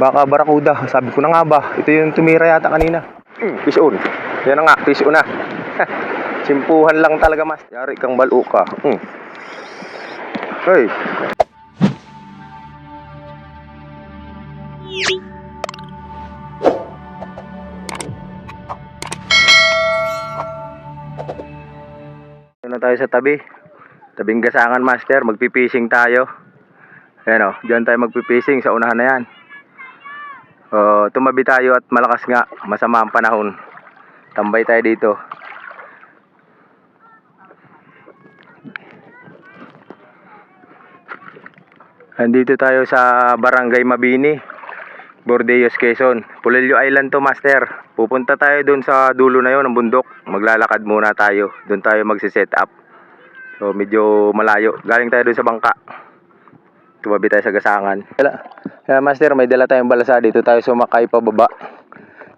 Baka barakuda. Sabi ko na nga ba, ito yung tumira yata kanina. Mm, fish on. Yan na nga, fish on na. Simpuhan lang talaga mas. Yari kang balu ka. Mm. Hey. Ito na tayo sa tabi. Tabing gasangan master, magpipishing tayo. Ayan o, dyan tayo magpipishing sa unahan na yan. Oh, tumabi tayo at malakas nga, masama ang panahon. Tambay tayo dito. Andito tayo sa Barangay Mabini, Bordeos, Quezon. Pulilio Island to, master. Pupunta tayo dun sa dulo na yon ng bundok. Maglalakad muna tayo. Doon tayo magsiset up. So, medyo malayo. Galing tayo dun sa bangka. Tumabi tayo sa gasangan. Wala. Kaya master, may dala tayong balasa. Dito tayo sumakay pababa.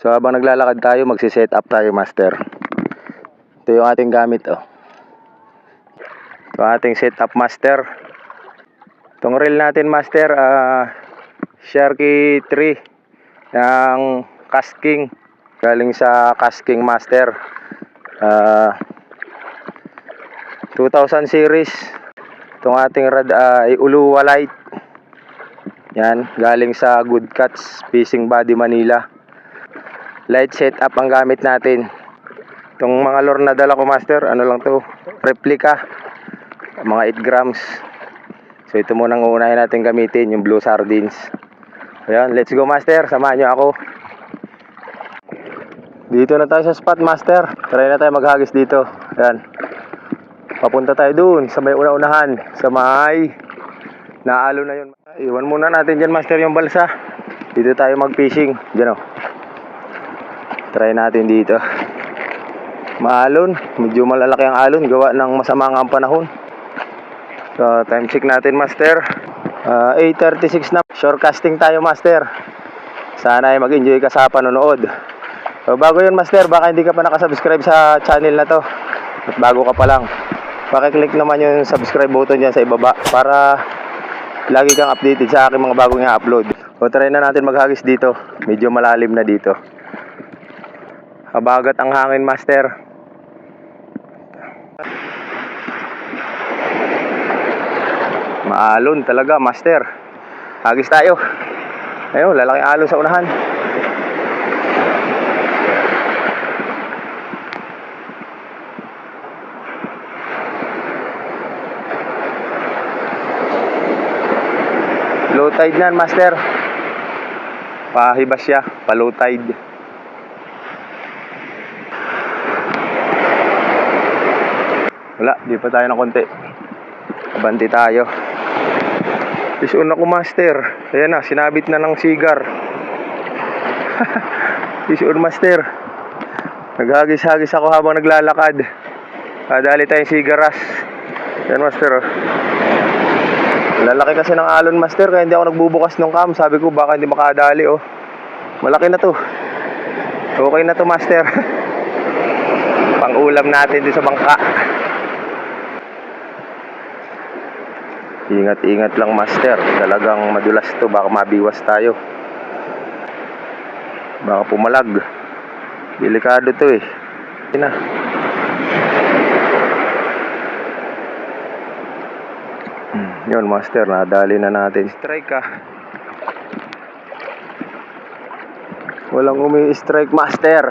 So, habang naglalakad tayo, magsiset up tayo, master. Ito yung ating gamit, oh. Ito ang ating setup, master. Itong reel natin master, ah Sharky 3 ng casking galing sa casking master. Ah 2000 series. Itong ating rad ay Uluwa Light. Yan, galing sa Good Cuts Fishing Body Manila. Light setup ang gamit natin. Itong mga lure na dala ko master, ano lang to, replica. Mga 8 grams. So ito muna ang uunahin natin gamitin, yung blue sardines. Ayan, let's go master, samahan nyo ako. Dito na tayo sa spot master. Try na tayo maghagis dito. Ayan. Papunta tayo dun sa may una-unahan. Sa may naalo na yun. Iwan muna natin dyan master yung balsa. Dito tayo mag-fishing. Dyan o. Try natin dito. Maalon. Medyo malalaki ang alon. Gawa ng masama nga ang panahon. So, time check natin, Master. Ah, 8.36 na. Shorecasting tayo, Master. Sana ay mag-enjoy ka sa panonood. So, bago yun, Master, baka hindi ka pa nakasubscribe sa channel na to. At bago ka pa lang. Pakiclick naman yung subscribe button dyan sa ibaba para lagi kang updated sa aking mga bagong i-upload. So, try na natin maghagis dito. Medyo malalim na dito. Habagat ang hangin, Master. Maalon talaga, master. Hagis tayo. Ayun, lalaking alon sa unahan. Low tide na, master. Pahibas siya, pa low tide. Wala, di pa tayo ng konti. Abanti tayo. Fish on ako master. Ayan na, sinabit na ng sigar. Fish on master. Naghagis-hagis ako habang naglalakad. Kadali tayong sigaras. Ayan master. oh. Lalaki kasi ng alon master kaya hindi ako nagbubukas ng cam. Sabi ko baka hindi makadali oh. Malaki na to. Okay na to master. Pang-ulam natin din sa bangka. Ingat-ingat lang master. Talagang madulas to. Baka mabiwas tayo. Baka pumalag. Delikado to eh. Yun na. Hmm, Yun master. Nadali na natin. Strike ka. Walang umi-strike master.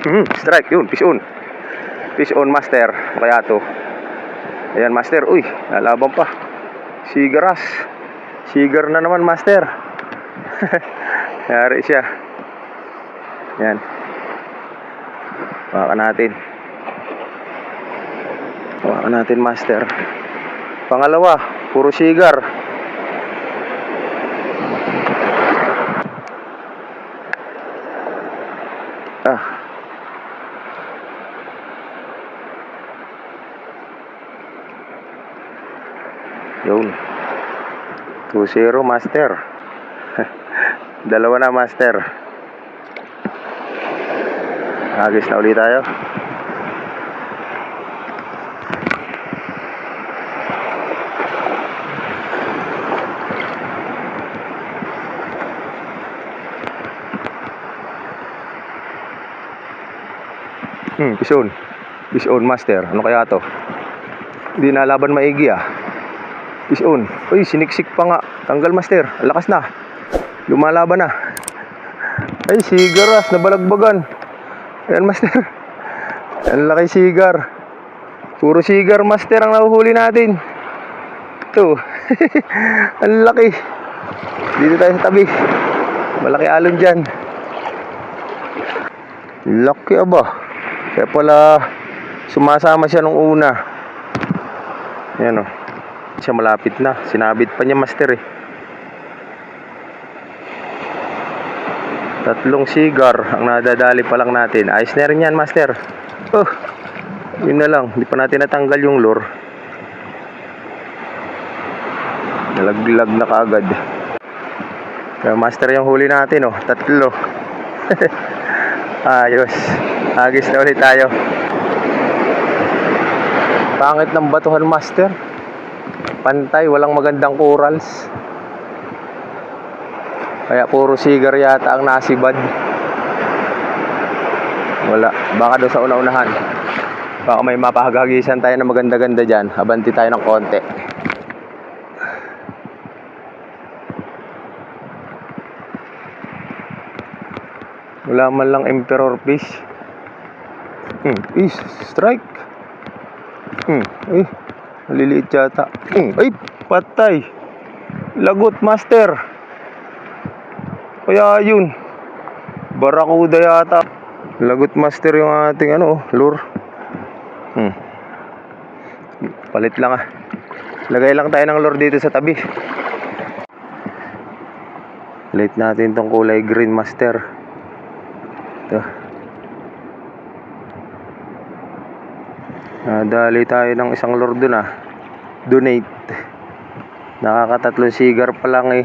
Hmm, strike yun, fish on. Fish on master, kaya to. Ayan master, uy, nalaban pa. Sigaras. Sigar na naman master. Yari siya. Yan. Baka natin. Baka natin master. Pangalawa, puro sigar. Ah. Yun. 2-0 master. Dalawa na, master. Hagis na ulit tayo. Hmm, pison. Pison master. Ano kaya to? Hindi na laban maigi ah. Pison. Uy, siniksik pa nga. Tanggal master. Lakas na. Lumalaban na. Ay, sigaras. Nabalagbagan. Ayan master. Ang laki sigar. Puro sigar master ang nahuhuli natin. Ito. ang laki. Dito tayo sa tabi. Malaki alon dyan. Laki aba. Kaya pala sumasama siya nung una. Yan o. Siya malapit na. Sinabit pa niya master eh. Tatlong sigar ang nadadali pa lang natin. Ayos na rin yan master. Oh, yun na lang. Hindi pa natin natanggal yung lure. Nalaglag na kaagad. Kaya master yung huli natin oh. Tatlo. Ayos. Agis na ulit tayo. Pangit ng batuhan master. Pantay, walang magandang corals. Kaya puro sigar yata ang nasibad. Wala. Baka doon sa una-unahan. Baka may mapahagagisan tayo na maganda-ganda dyan. Abanti tayo ng konti. Wala man lang emperor fish. Hmm, is strike. Hmm, ay, maliliit yata. Hmm, ay, patay. Lagot master. Kaya yun. Barakuda yata. Lagot master yung ating ano, lure. Hmm. Palit lang ah. Lagay lang tayo ng lure dito sa tabi. Late natin tong kulay green master. Ito. Nadali tayo ng isang lure dun ah. Donate. Nakakatatlong sigar pa lang eh.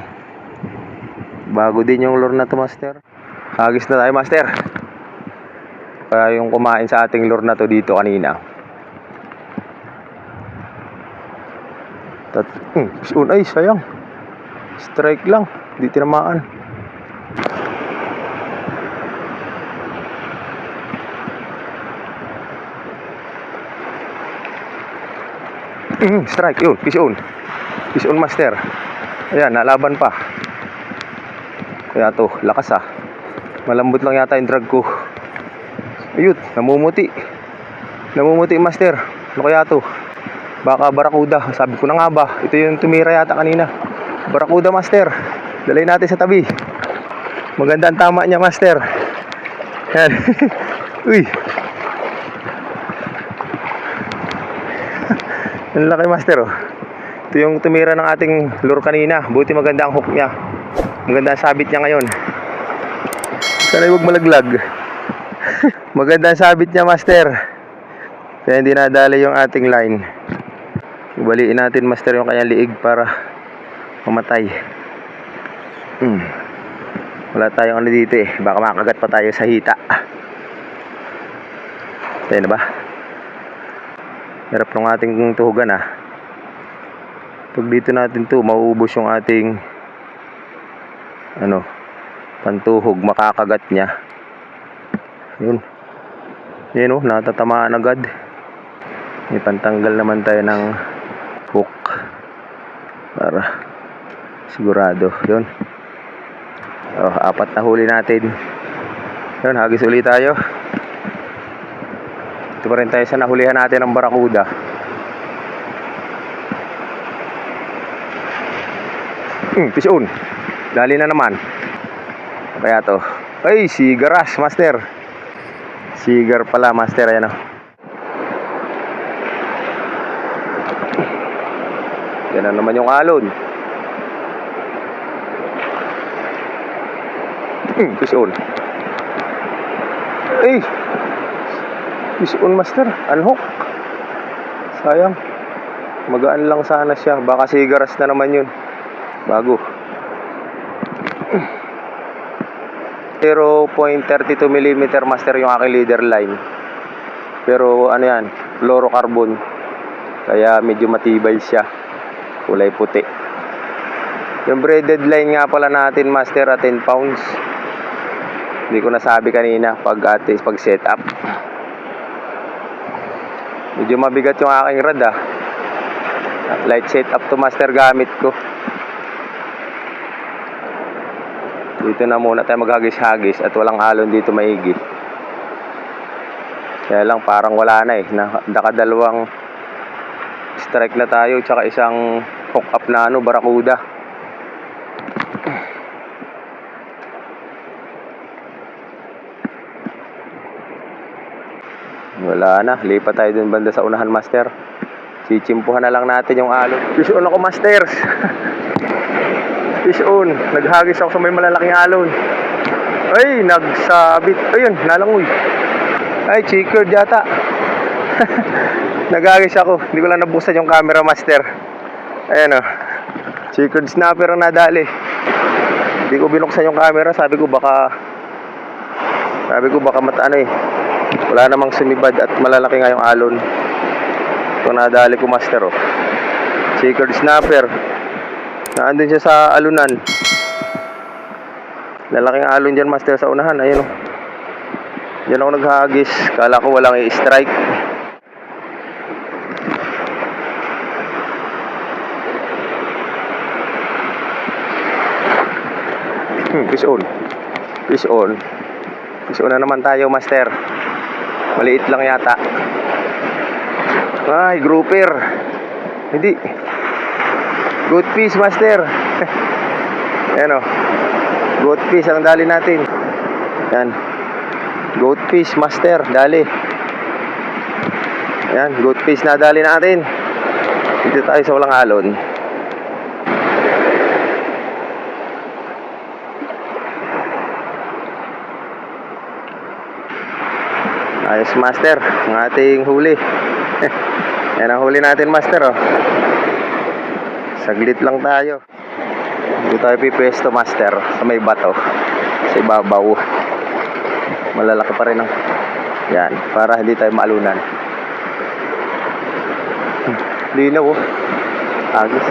Bago din yung lure na to master. Hagis na tayo master. Kaya yung kumain sa ating lure na to dito kanina. Tat hmm, ay sayang. Strike lang, di tinamaan. Strike yun, fish on. Fish on master. Ayan, nalaban pa. Kaya to, lakas ah. Malambot lang yata yung drag ko. Ayun, namumuti. Namumuti master. Ano kaya to? Baka barakuda. Sabi ko na nga ba, ito yung tumira yata kanina. Barakuda master. Dalay natin sa tabi. Maganda ang tama niya master. Yan. Uy. Ang laki master oh. Ito yung tumira ng ating lure kanina. Buti maganda ang hook niya. Maganda ang sabit niya ngayon. Sana huwag malaglag. maganda ang sabit niya master. Kaya hindi nadali yung ating line. Ibaliin natin master yung kanyang liig para mamatay. Hmm. Wala tayong ano dito eh. Baka makagat pa tayo sa hita. Tayo na ba? Hirap ng ating tuhugan ah. Pag dito natin to, mauubos yung ating ano, pantuhog, makakagat niya. Yun. Yun oh, natatamaan agad. May pantanggal naman tayo ng hook para sigurado. Yun. Oh, apat na huli natin. Yun, hagis ulit tayo. Ito pa rin tayo sa nahulihan natin ng barakuda. Hmm, fish on. Dali na naman. Ano Kaya to. Ay, sigaras, master. Sigar pala, master. Ayan o. Yan na naman yung alon. Hmm, fish on. Ay! Fish on, master. Unhook. Sayang. Magaan lang sana siya. Baka sigaras na naman yun. Bago. 0.32 mm master yung aking leader line. Pero ano yan, fluorocarbon. Kaya medyo matibay siya. Kulay puti. Yung braided line nga pala natin master at 10 pounds. Hindi ko nasabi kanina pag atis pag setup. Medyo mabigat yung aking rad ah. Light setup to master gamit ko. Dito na muna tayo maghagis-hagis at walang alon dito maigi. Kaya lang parang wala na eh. Na, nakadalawang strike na tayo tsaka isang hook up na ano, barakuda. Wala na, lipat tayo dun banda sa unahan master. Chichimpuhan na lang natin yung alon. Fish on ako masters. Fish on. Naghagis ako sa may malalaking alon. Ay, nagsabit. Ayun, nalangoy. Ay, chickered yata. Naghagis ako. Hindi ko lang nabuksan yung camera master. Ayan o. Chickered snapper ang nadali. Hindi ko binuksan yung camera. Sabi ko baka... Sabi ko baka mat ano eh. Wala namang sumibad at malalaki nga yung alon. Ito nadali ko master oh. Chickered snapper. Naandun siya sa alunan. Lalaking alon dyan master sa unahan. Ayun oh. Diyan ako naghagis. Kala ko walang i-strike. Hmm, fish on. Fish on. Fish on na naman tayo, master. Maliit lang yata. Ay, grouper. Hindi. Good fish, master. Ayan o. Good fish ang dali natin. Yan. Goat fish, master. Dali. Yan, goat fish na dali natin. Dito tayo sa walang alon. Ayos, master. Ang ating huli. Yan ang huli natin, master. Oh. Saglit lang tayo. Dito tayo pipesto, master. Sa may bato. Sa ibabaw. Malalaki pa rin ang... Yan. Para hindi tayo maalunan. Linaw, oh. Agis.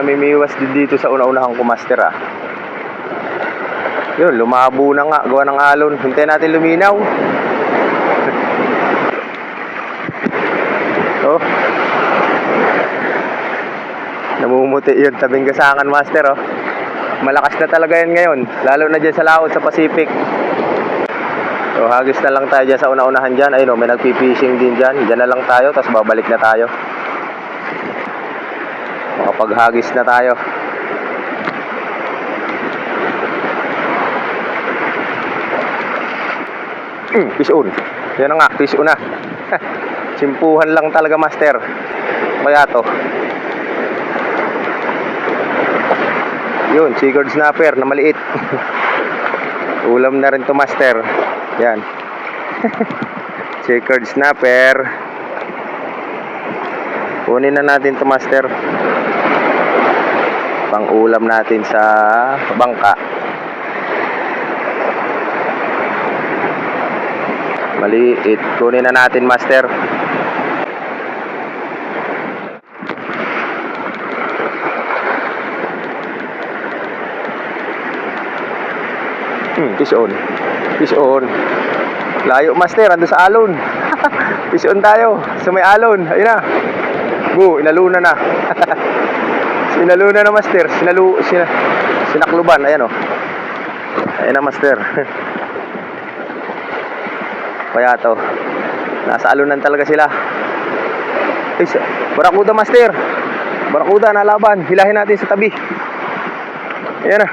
Namimiwas din dito sa una-unahang kumaster ah. Yun, lumabo na nga. Gawa ng alon. Hintayin natin luminaw. oh. Namumuti yun. Tabing gasangan master oh. Malakas na talaga yan ngayon. Lalo na dyan sa laot sa Pacific. So, hagis na lang tayo dyan sa una-unahan dyan. Ayun oh, may nagpipishing din dyan. Dyan na lang tayo, tapos babalik na tayo. Makapaghagis na tayo. Hmm, fish on. Yan nga, fish na. Simpuhan lang talaga, master. Kaya to. Yun, chickered snapper na maliit. Ulam na rin to, master. Yan. chickered snapper. Kunin na natin to, master. Pang ulam natin sa bangka. Maliit. Kunin na natin, master. Hmm, fish on. Fish on. Layo, master. Ando sa alon. fish on tayo. Sa may alon. Ayun na. Bu, inaluna na. Sinaluna na, master. Sinalu, sina, sinakluban. Ayan, oh. Ayan na, master. Kaya to. Nasa alunan talaga sila. Ay, sa- Barakuda, master. Barakuda, nalaban. Hilahin natin sa tabi. Ayan na.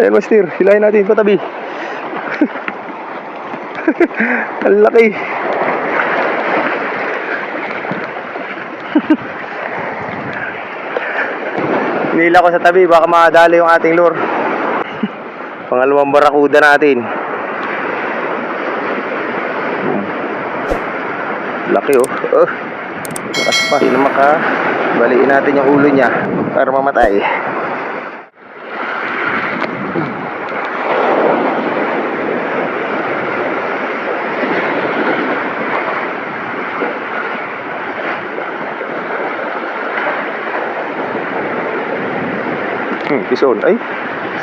Ayan, master. Hilahin natin pa tabi. Ang laki. Nila ko sa tabi, baka makadali yung ating lure. Pangalawang barakuda natin. Laki oh. Oh. Lakas pa. Sino maka baliin natin yung ulo niya para mamatay. Pison. Ay,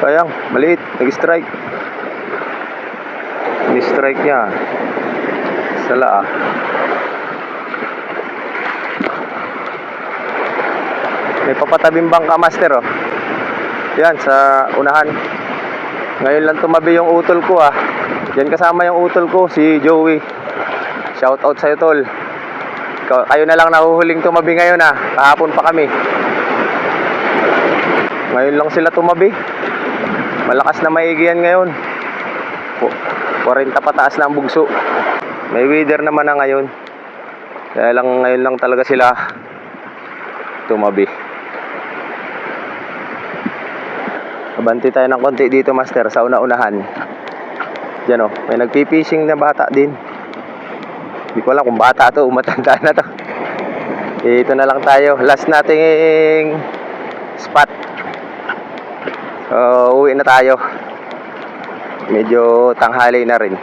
sayang. Maliit. Nag-strike. Ni-strike niya. Sala ah. May papatabing bangka master oh. Yan sa unahan. Ngayon lang tumabi yung utol ko ah. Yan kasama yung utol ko si Joey. Shout out sa'yo tol. Kayo na lang nahuhuling tumabi ngayon ah. Kahapon pa kami. Ngayon lang sila tumabi. Malakas na maigi ngayon. Po- 40 pataas na ang bugso. May weather naman na ngayon. Kaya lang ngayon lang talaga sila tumabi. Abanti tayo ng konti dito, master, sa una-unahan. Diyan oh, may nagpipishing na bata din. Hindi ko alam kung bata to, o matanda na to. Ito na lang tayo. Last nating spot. So, uwi na tayo. Medyo tanghali na rin.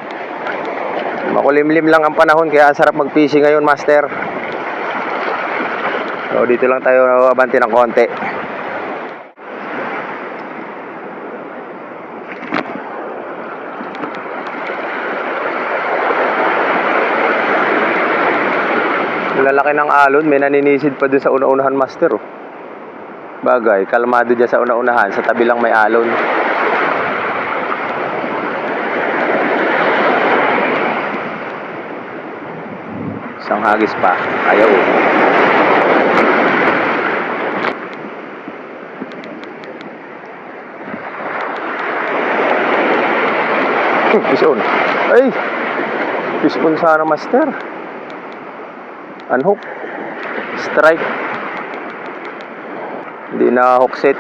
Makulimlim lang ang panahon kaya ang sarap mag-fishing ngayon, master. So, dito lang tayo abanti ng konti. Lalaki ng alon, may naninisid pa dun sa una-unahan, master. Oh. Bagay, kalmado dyan sa una-unahan, sa tabi lang may alon. Isang hagis pa. Ayaw. Hmm, Pison. Ay! Pison sana master. Unhook. Strike. Hindi na hook set.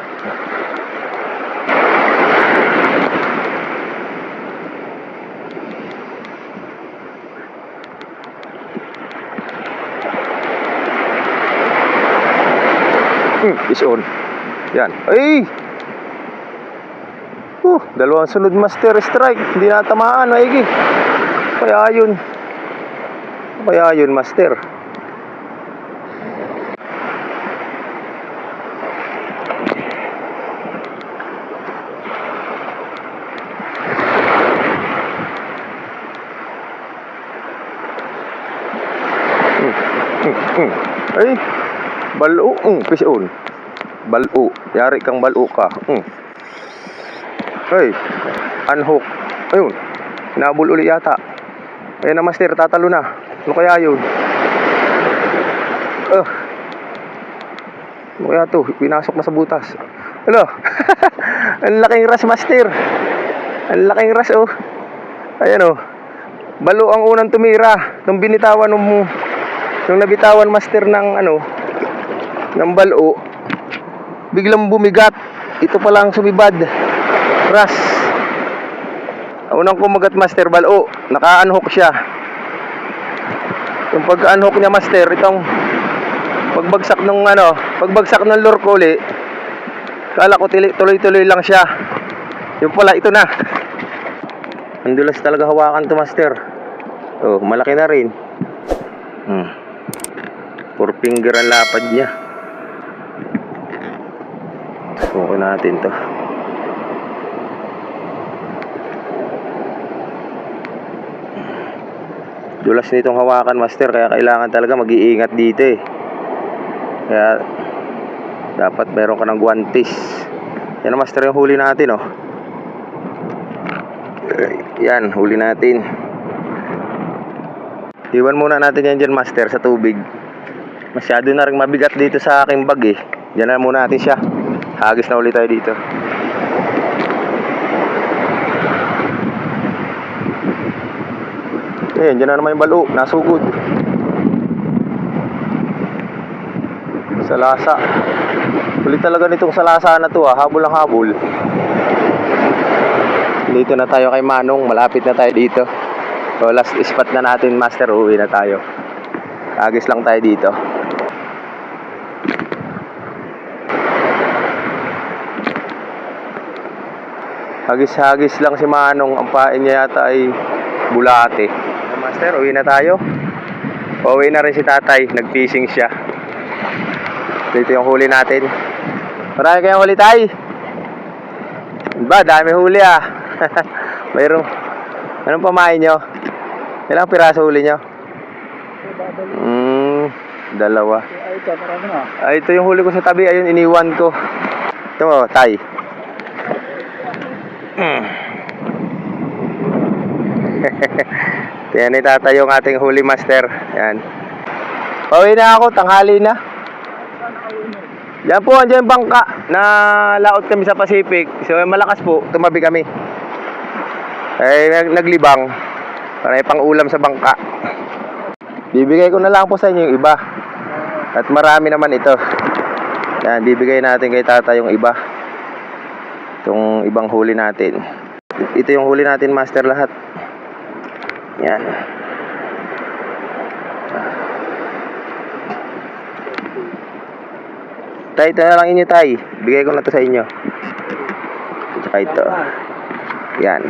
Hmm, is on. Yan. Ay! Uh, dalawang sunod master strike. Hindi na tamaan, maigi. Kaya yun. Kaya yun, master. Mm. Ay, balo, mm, pision. Balo, yari kang balo ka. Mm. Ay, unhook. Ayun, nabul uli yata. Ayun na master, tatalo na. Ano kaya yun? Ah. Ano kaya to? Pinasok na sa butas. Hello? Ang laking ras master. Ang laking ras oh. Ayan oh. Balo ang unang tumira. Nung binitawan nung nung nabitawan master ng ano ng balo biglang bumigat. Ito pa lang sumibad. Ras. Unang kumagat master balo. Naka-unhook siya. Yung pagka-unhook niya master itong pagbagsak ng ano pagbagsak ng lure ko kala ko tuloy-tuloy lang siya. Yung pala ito na. Ang dulas talaga hawakan to master. Oh malaki na rin. Hmm Four finger ang lapad niya. Suko natin to. Dulas nitong hawakan master kaya kailangan talaga mag-iingat dito eh. Kaya dapat meron ka ng guantes. Yan ang master yung huli natin oh. Yan, huli natin. Iwan muna natin yan dyan master sa tubig. Masyado na rin mabigat dito sa aking bag eh. Diyan na muna natin siya. Hagis na ulit tayo dito. Ayan, dyan na naman yung balo. Nasugod. Sa lasa. Ulit talaga nitong sa lasa na to ah. Habol ang habol. Dito na tayo kay Manong. Malapit na tayo dito. So last spot na natin master. Uwi na tayo. Agis lang tayo dito. Hagis-hagis lang si Manong. Ang pain niya yata ay bulate. Master, uwi na tayo. Pauwi na rin si tatay. Nag-fishing siya. Dito yung huli natin. Marami kayong huli tay. Ba, dami huli ah. Mayroong, anong pamain nyo? Ilang piraso huli nyo? Hmm, dalawa. Ay. Ay, ito yung huli ko sa tabi. Ayun, iniwan ko. Ito mo, tay. Hmm. Yan ni tatay yung ating huli master. Yan. Pauwi na ako, tanghali na. Yan po, andyan bangka na laot kami sa Pacific. So, malakas po, tumabi kami. Eh, nag- naglibang. Para pang ulam sa bangka. Bibigay ko na lang po sa inyo yung iba. At marami naman ito. Yan, bibigay natin kay tata yung iba. Itong ibang huli natin. Ito yung huli natin, master lahat. Yan. Tay, ito na lang inyo, tay. Bigay ko na to sa inyo. Tsaka ito. Yan.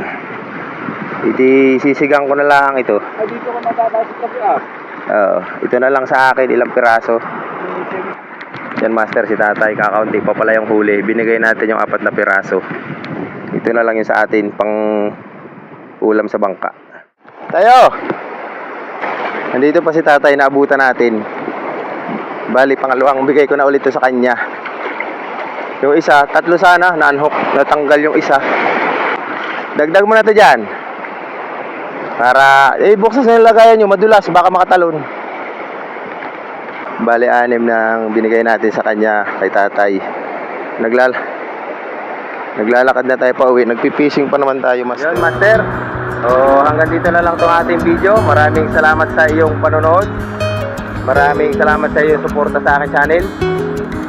Iti sisigang ko na lang ito. Ay, dito ka matatapos kasi ah. Oo. ito na lang sa akin, ilang piraso. Yan master si tatay, kakaunti pa pala yung huli. Binigay natin yung apat na piraso. Ito na lang yung sa atin, pang ulam sa bangka. Tayo! Nandito pa si tatay, naabutan natin. Bali, pangalawang bigay ko na ulit to sa kanya. Yung isa, tatlo sana, na-unhook, natanggal yung isa. Dagdag mo na to dyan. Para, eh, buksan sa lagayan nyo, madulas, baka makatalon. Bali, anim nang binigay natin sa kanya, kay tatay. Naglal Naglalakad na tayo pa uwi. Nagpi-fishing pa naman tayo, master. Yun, master. So, hanggang dito na lang tong ating video. Maraming salamat sa iyong panonood. Maraming salamat sa iyong suporta sa aking channel.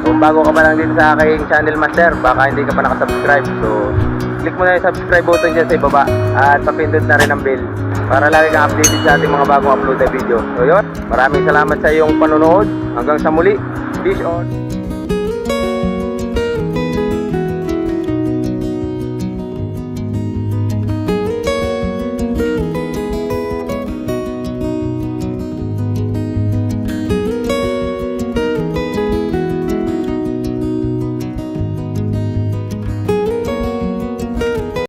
Kung bago ka pa lang dito sa aking channel, master, baka hindi ka pa nakasubscribe. So, click mo na yung subscribe button dyan sa ibaba at papindot na rin ang bell para lagi kang updated sa ating mga bagong upload na video. So, yun. Maraming salamat sa iyong panonood. Hanggang sa muli. Peace on.